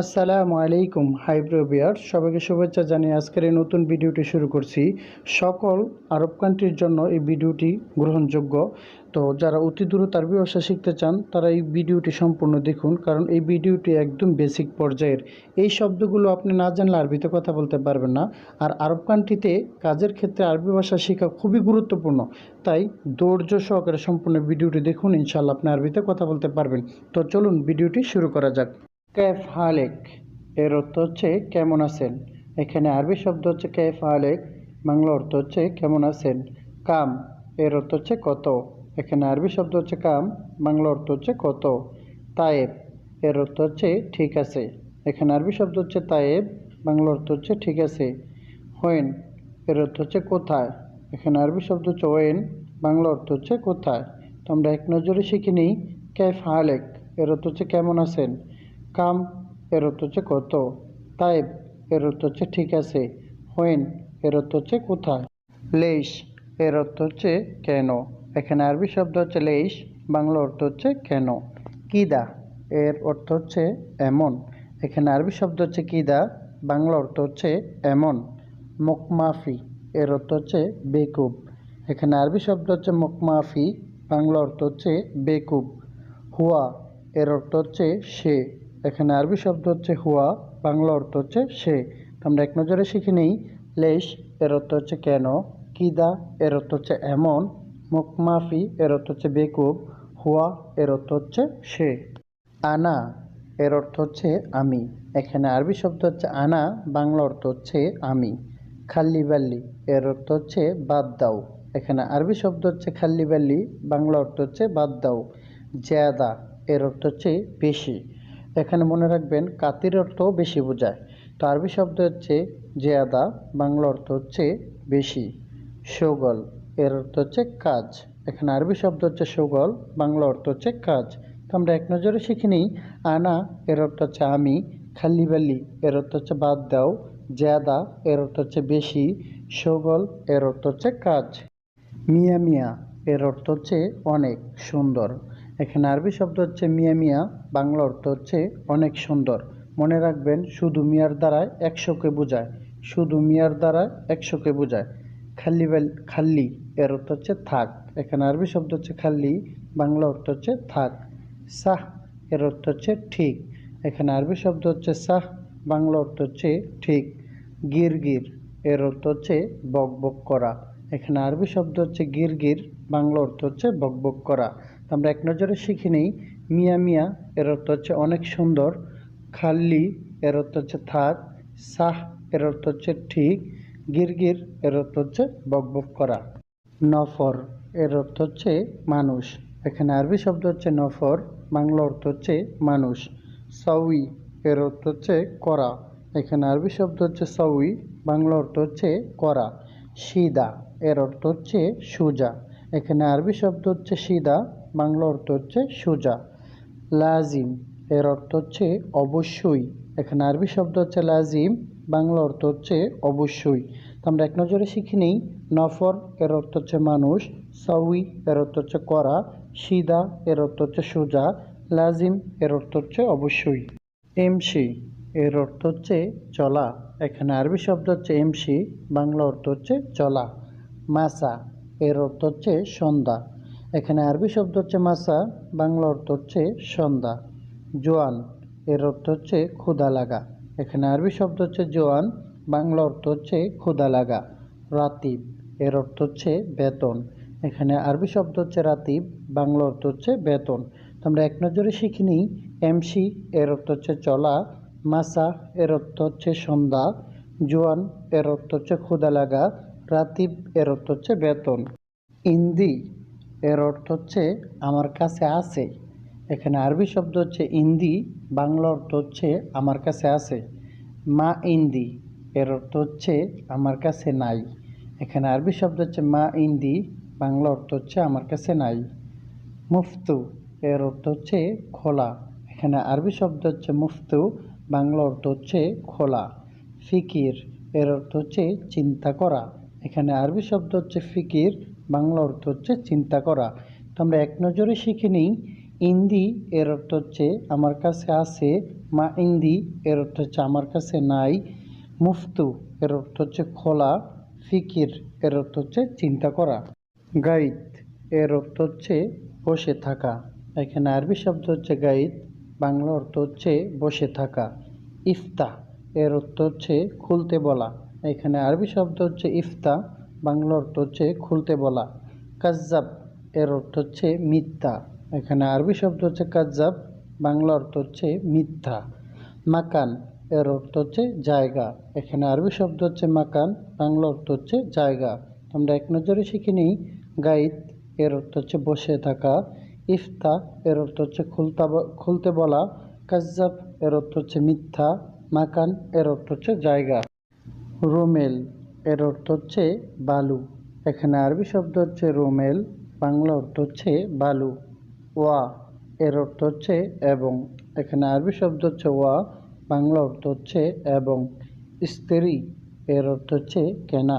আসসালামু আলাইকুম, হাইব্রো বিয়ার সবাইকে শুভেচ্ছা জানিয়ে আজকের এই নতুন ভিডিওটি শুরু করছি। সকল আরব কান্ট্রির জন্য এই ভিডিওটি গ্রহণযোগ্য। তো যারা অতি দ্রুত আরবি ভাষা শিখতে চান, তারা এই ভিডিওটি সম্পূর্ণ দেখুন, কারণ এই ভিডিওটি একদম বেসিক পর্যায়ের। এই শব্দগুলো আপনি না জানলে আরবিতে কথা বলতে পারবেন না। আর আরব কান্ট্রিতে কাজের ক্ষেত্রে আরবি ভাষা শেখা খুবই গুরুত্বপূর্ণ। তাই ধৈর্য সহকারে সম্পূর্ণ ভিডিওটি দেখুন ইনশাল্লাহ আপনি আরবিতে কথা বলতে পারবেন। তো চলুন ভিডিওটি শুরু করা যাক। ক্যাফ হালেক, এর অর্থ হচ্ছে কেমন আছেন। এখানে আরবি শব্দ হচ্ছে ক্যাফ হালেক, বাংলা অর্থ হচ্ছে কেমন আছেন। কাম, এর অর্থ হচ্ছে কত। এখানে আরবি শব্দ হচ্ছে কাম, বাংলা অর্থ হচ্ছে কত। তায়েব, এর অর্থ হচ্ছে ঠিক আছে। এখানে আরবি শব্দ হচ্ছে তায়েব, বাংলা অর্থ হচ্ছে ঠিক আছে। হোয়েন, এর অর্থ হচ্ছে কোথায়। এখানে আরবি শব্দ হচ্ছে ওয়েন বাংলা অর্থ হচ্ছে কোথায়। তো আমরা এক নজরে শিখে নিই ক্যাফ হালেক, এর অর্থ হচ্ছে কেমন আছেন। কাম এর অর্থ হচ্ছে কত? তাইব এর অর্থ হচ্ছে ঠিক আছে। হোয়েন এর অর্থ হচ্ছে কোথায়? লেইশ এর অর্থ হচ্ছে কেন? এখানে আরবি শব্দ হচ্ছে লেইশ বাংলা অর্থ হচ্ছে কেন? কিদা এর অর্থ হচ্ছে এমন। এখানে আরবি শব্দ হচ্ছে কিদা, বাংলা অর্থ হচ্ছে এমন। মুকমাফি এর অর্থ হচ্ছে বেকুব। এখানে আরবি শব্দ হচ্ছে মুকমাফি, বাংলা অর্থ হচ্ছে বেকুব। হুয়া এর অর্থ হচ্ছে সে। এখানে আরবি শব্দ হচ্ছে হুয়া বাংলা অর্থ হচ্ছে সে আমরা এক নজরে শিখে নিই লেশ এর অর্থ হচ্ছে কেন কিদা এর অর্থ হচ্ছে এমন মুকমাফি এর অর্থ হচ্ছে বেকুব হুয়া এর অর্থ হচ্ছে সে আনা এর অর্থ হচ্ছে আমি এখানে আরবি শব্দ হচ্ছে আনা বাংলা অর্থ হচ্ছে আমি খাল্লি বাল্লি এর অর্থ হচ্ছে বাদ দাও এখানে আরবি শব্দ হচ্ছে খাল্লি বাল্লি বাংলা অর্থ হচ্ছে বাদ দাও জ্যাদা এর অর্থ হচ্ছে বেশি এখানে মনে রাখবেন, কাতির অর্থ বেশি বোঝায়। তো আরবি শব্দ হচ্ছে জেয়াদা, বাংলা অর্থ হচ্ছে বেশি। সৌগল, এর অর্থ হচ্ছে কাজ। এখানে আরবি শব্দ হচ্ছে সৌগল, বাংলা অর্থ হচ্ছে কাজ। তো আমরা এক নজরে শিখে নিই, আনা, এর অর্থ হচ্ছে আমি খাল্লি বাল্লি এর অর্থ হচ্ছে বাদ দাও। জেয়াদা, এর অর্থ হচ্ছে বেশি। সৌগল, এর অর্থ হচ্ছে কাজ। মিয়া মিয়া, এর অর্থ হচ্ছে অনেক, সুন্দর। এখানে আরবি শব্দ হচ্ছে মিয়া মিয়া, বাংলা অর্থ হচ্ছে অনেক সুন্দর। মনে রাখবেন, শুধু মিয়ার দ্বারায় একশোকে বোঝায়। শুধু মিয়ার দ্বারায় একশোকে বোঝায়। খাল্লি খাল্লি, এর অর্থ হচ্ছে থাক। এখানে আরবি শব্দ হচ্ছে খাল্লি, বাংলা অর্থ হচ্ছে থাক। সাহ, এর অর্থ হচ্ছে ঠিক। এখানে আরবি শব্দ হচ্ছে সাহ, বাংলা অর্থ হচ্ছে ঠিক। গির গির এর অর্থ হচ্ছে বক বক করা। এখানে আরবি শব্দ হচ্ছে গির গির, বাংলা অর্থ হচ্ছে বক বক করা। আমরা এক নজরে শিখে নিই, মিয়া মিয়া এর অর্থ হচ্ছে অনেক সুন্দর, খাল্লি এর অর্থ হচ্ছে থাক, সাহ এর অর্থ হচ্ছে ঠিক গিরগির এর অর্থ হচ্ছে বক বক করা। নফর এর অর্থ হচ্ছে মানুষ। এখানে আরবি শব্দ হচ্ছে নফর, বাংলা অর্থ হচ্ছে মানুষ। সাউই এর অর্থ হচ্ছে করা। এখানে আরবি শব্দ হচ্ছে সাউই, বাংলা অর্থ হচ্ছে করা। সিদা এর অর্থ হচ্ছে সুজা এখানে আরবি শব্দ হচ্ছে সিদা বাংলা অর্থ হচ্ছে সুজা লাজিম এর অর্থ হচ্ছে অবশ্যই এখানে আরবি শব্দ হচ্ছে লাজিম বাংলা অর্থ হচ্ছে অবশ্যই তো আমরা এক নজরে শিখে নিই নফর এর অর্থ হচ্ছে মানুষ সাউই এর অর্থ হচ্ছে করা সিদা এর অর্থ হচ্ছে সোজা লাজিম এর অর্থ হচ্ছে অবশ্যই এমসি এর অর্থ হচ্ছে চলা এখানে আরবি শব্দ হচ্ছে এমসি বাংলা অর্থ হচ্ছে চলা মাসা, এর অর্থ হচ্ছে সন্ধ্যা। এখানে আরবি শব্দ হচ্ছে মাসা, বাংলা অর্থ হচ্ছে সন্ধ্যা। জোয়ান, এর অর্থ হচ্ছে ক্ষুদা লাগা। এখানে আরবি শব্দ হচ্ছে জোয়ান, বাংলা অর্থ হচ্ছে ক্ষুদা লাগা। রাতিব, এর অর্থ হচ্ছে বেতন। এখানে আরবি শব্দ হচ্ছে রাতিব, বাংলা অর্থ হচ্ছে বেতন। তো আমরা এক নজরে শিখে নিই, এমসি, এর অর্থ হচ্ছে চলা। মাসা, এর অর্থ হচ্ছে সন্ধ্যা। জোয়ান, এর অর্থ হচ্ছে ক্ষুদা লাগা। রাতিব এর অর্থ হচ্ছে বেতন। ইন্দি এর অর্থ হচ্ছে আমার কাছে আছে। এখানে আরবি শব্দ হচ্ছে ইন্দি, বাংলা অর্থ হচ্ছে আমার কাছে আছে। মা ইন্দি এর অর্থ হচ্ছে আমার কাছে নাই। এখানে আরবি শব্দ হচ্ছে মা ইন্দি, বাংলা অর্থ হচ্ছে আমার কাছে নাই। মুফতু এর অর্থ হচ্ছে খোলা। এখানে আরবি শব্দ হচ্ছে মুফতু, বাংলা অর্থ হচ্ছে খোলা। ফিকির এর অর্থ হচ্ছে চিন্তা করা। এখানে আরবি শব্দ হচ্ছে ফিকির, বাংলা অর্থ হচ্ছে চিন্তা করা। তো আমরা এক নজরে শিখে নিই, ইন্দি এর অর্থ হচ্ছে আমার কাছে আছে, মা ইন্দি এর অর্থ হচ্ছে আমার কাছে নাই, মুফতু এর অর্থ হচ্ছে খোলা, ফিকির এর অর্থ হচ্ছে চিন্তা করা। গাইদ এর অর্থ হচ্ছে বসে থাকা। এখানে আরবি শব্দ হচ্ছে গাইদ, বাংলা অর্থ হচ্ছে বসে থাকা। ইফতা এর অর্থ হচ্ছে খুলতে বলা। এখানে আরবি শব্দ হচ্ছে ইফতা, বাংলা অর্থ হচ্ছে খুলতে বলা। কাজ্জাব এর অর্থ হচ্ছে মিথ্যা। এখানে আরবি শব্দ হচ্ছে কাজ্জাব, বাংলা অর্থ হচ্ছে মিথ্যা। মাকান এর অর্থ হচ্ছে জায়গা। এখানে আরবি শব্দ হচ্ছে মাকান, বাংলা অর্থ হচ্ছে জায়গা। আমরা এক নজরে শিখে নিই গাইড এর অর্থ হচ্ছে বসে থাকা। ইফতা এর অর্থ হচ্ছে খুলতা খুলতে বলা। কাজ্জাব এর অর্থ হচ্ছে মিথ্যা। মাকান এর অর্থ হচ্ছে জায়গা। রোমেল এর অর্থ হচ্ছে বালু। এখানে আরবি শব্দ হচ্ছে রোমেল, বাংলা অর্থ হচ্ছে বালু। ওয়া এর অর্থ হচ্ছে এবং। এখানে আরবি শব্দ হচ্ছে ওয়া, বাংলা অর্থ হচ্ছে এবং। স্ত্রী এর অর্থ হচ্ছে কেনা।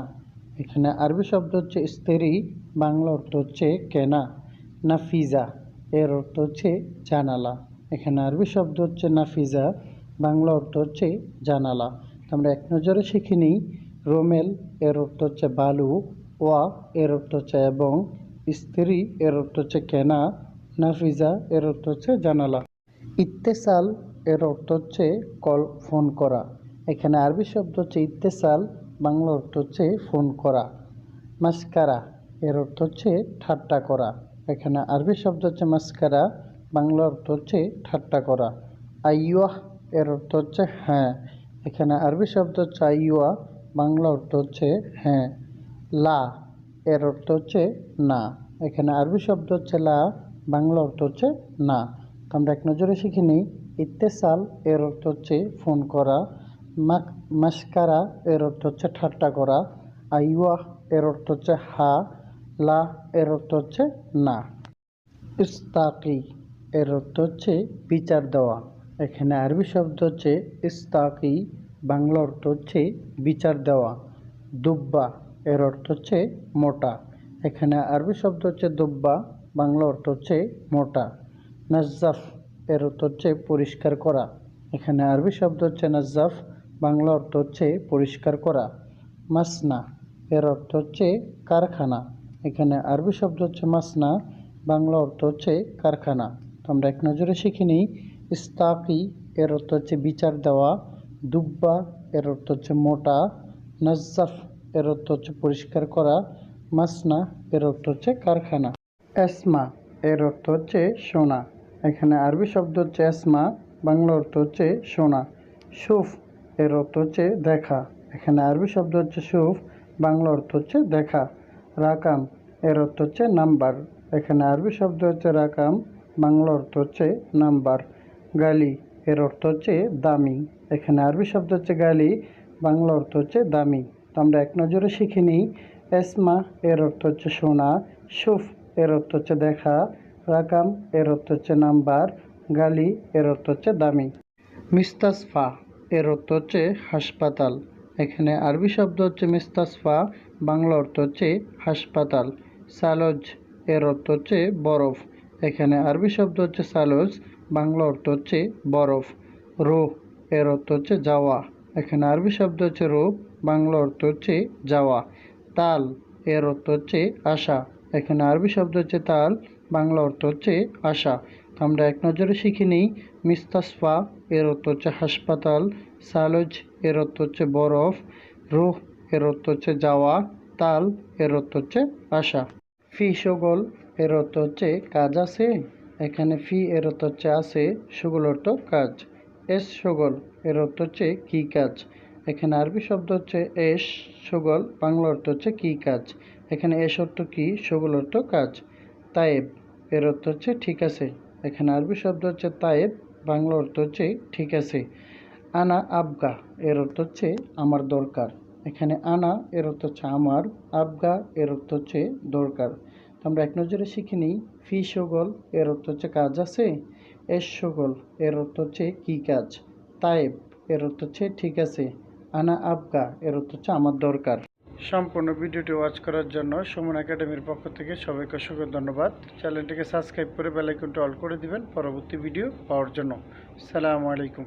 এখানে আরবি শব্দ হচ্ছে স্ত্রী বাংলা অর্থ হচ্ছে কেনা। নাফিজা এর অর্থ হচ্ছে জানালা। এখানে আরবি শব্দ হচ্ছে নাফিজা, বাংলা অর্থ হচ্ছে জানালা। আমরা এক নজরে শিখে নিই, রোমেল এর অর্থ হচ্ছে বালু, ওয়া এর অর্থ হচ্ছে এবং, স্ত্রী এর অর্থ হচ্ছে কেনা, নাফিজা এর অর্থ হচ্ছে জানালা। ইত্তেসাল এর অর্থ হচ্ছে কল, ফোন করা। এখানে আরবি শব্দ হচ্ছে ইত্তেসাল, বাংলা অর্থ হচ্ছে ফোন করা। মাস্কারা এর অর্থ হচ্ছে ঠাট্টা করা। এখানে আরবি শব্দ হচ্ছে মাস্কারা, বাংলা অর্থ হচ্ছে ঠাট্টা করা। আইয়াহ এর অর্থ হচ্ছে হ্যাঁ। এখানে আরবি শব্দ আইয়া বাংলা অর্থ হচ্ছে হ্যাঁ লা, এর অর্থ হচ্ছে না। এখানে আরবি শব্দ হচ্ছে লা, বাংলা অর্থ হচ্ছে না। আমরা এক নজরে শিখে নিই, ইত্তেসাল এর অর্থ হচ্ছে ফোন করা, মাক মাস্কারা এর অর্থ হচ্ছে ঠাট্টা করা, আইওয়া এর অর্থ হচ্ছে হা, লা এর অর্থ হচ্ছে না। ইস্তাকি এর অর্থ হচ্ছে বিচার দেওয়া। এখানে আরবি শব্দ হচ্ছে ইস্তাকি, বাংলা অর্থ হচ্ছে বিচার দেওয়া। দুব্বা, এর অর্থ হচ্ছে মোটা। এখানে আরবি শব্দ হচ্ছে দুব্বা, বাংলা অর্থ হচ্ছে মোটা। নাজ্জাফ, এর অর্থ হচ্ছে পরিষ্কার করা। এখানে আরবি শব্দ হচ্ছে নাজ্জাফ, বাংলা অর্থ হচ্ছে পরিষ্কার করা। মাসনা, এর অর্থ হচ্ছে কারখানা। এখানে আরবি শব্দ হচ্ছে মাসনা, বাংলা অর্থ হচ্ছে কারখানা। তো আমরা এক নজরে শিখে নিই ইস্তাকি এর অর্থ হচ্ছে বিচার দেওয়া দুব্বা এর অর্থ হচ্ছে মোটা নাজ্জাফ এর অর্থ হচ্ছে পরিষ্কার করা মাসনা এর অর্থ হচ্ছে কারখানা এসমা এর অর্থ হচ্ছে সোনা এখানে আরবি শব্দ হচ্ছে এসমা বাংলা অর্থ হচ্ছে সোনা সুফ এর অর্থ হচ্ছে দেখা এখানে আরবি শব্দ হচ্ছে সুফ বাংলা অর্থ হচ্ছে দেখা রাকাম এর অর্থ হচ্ছে নাম্বার এখানে আরবি শব্দ হচ্ছে রাকাম বাংলা অর্থ হচ্ছে নাম্বার গালি, এর অর্থ হচ্ছে দামি। এখানে আরবি শব্দ হচ্ছে গালি, বাংলা অর্থ হচ্ছে দামি। তো আমরা এক নজরে শিখে নিই, এসমা, এর অর্থ হচ্ছে সোনা, সুফ, এর অর্থ হচ্ছে দেখা, রাকাম, এর অর্থ হচ্ছে নাম্বার, গালি, এর অর্থ হচ্ছে দামি। মিস্তাসফা, এর অর্থ হচ্ছে হাসপাতাল। এখানে আরবি শব্দ হচ্ছে মিস্তাসফা, বাংলা অর্থ হচ্ছে হাসপাতাল। সালজ, এর অর্থ হচ্ছে বরফ। এখানে আরবি শব্দ হচ্ছে সালজ বাংলা অর্থ হচ্ছে বরফ রো এর অর্থ হচ্ছে যাওয়া এখানে আরবি শব্দ হচ্ছে রো বাংলা অর্থ হচ্ছে যাওয়া তাল এর অর্থ হচ্ছে আশা এখানে আরবি শব্দ হচ্ছে তাল বাংলা অর্থ হচ্ছে আশা তো আমরা এক নজরে শিখে নিই মিস্তাসফা এর অর্থ হচ্ছে হাসপাতাল সালজ এর অর্থ হচ্ছে বরফ রুহ এর অর্থ হচ্ছে যাওয়া তাল এর অর্থ হচ্ছে আশা ফি সগল এর অর্থ হচ্ছে কাজ আছে এখানে ফি এর অর্থ হচ্ছে আছে, সুগল অর্থ কাজ। এস সুগল এর অর্থ হচ্ছে কী কাজ। এখানে আরবি শব্দ হচ্ছে এস সুগল, বাংলা অর্থ হচ্ছে কী কাজ। এখানে এস অর্থ কী, সুগল অর্থ কাজ। তায়েব এর অর্থ হচ্ছে ঠিক আছে। এখানে আরবি শব্দ হচ্ছে তায়েব, বাংলা অর্থ হচ্ছে ঠিক আছে। আনা আবগা এর অর্থ হচ্ছে আমার দরকার। এখানে আনা এর অর্থ হচ্ছে আমার, আবগা এর অর্থ হচ্ছে দরকার। আমরা এক নজরে শিখে নিই ফি সগল, এর অর্থ হচ্ছে কাজ আছে। এস সগল, এর অর্থ হচ্ছে কী কাজ। তায়েব, এর অর্থ হচ্ছে ঠিক আছে। আনা আবগা, এর অর্থ হচ্ছে আমার দরকার। সম্পূর্ণ ভিডিওটি ওয়াচ করার জন্য সুমন একাডেমির পক্ষ থেকে সবাইকে অসংখ্য ধন্যবাদ। চ্যানেলটিকে সাবস্ক্রাইব করে বেলাইকনটি অল করে দিবেন। পরবর্তী ভিডিও পাওয়ার জন্য। সালামু আলাইকুম।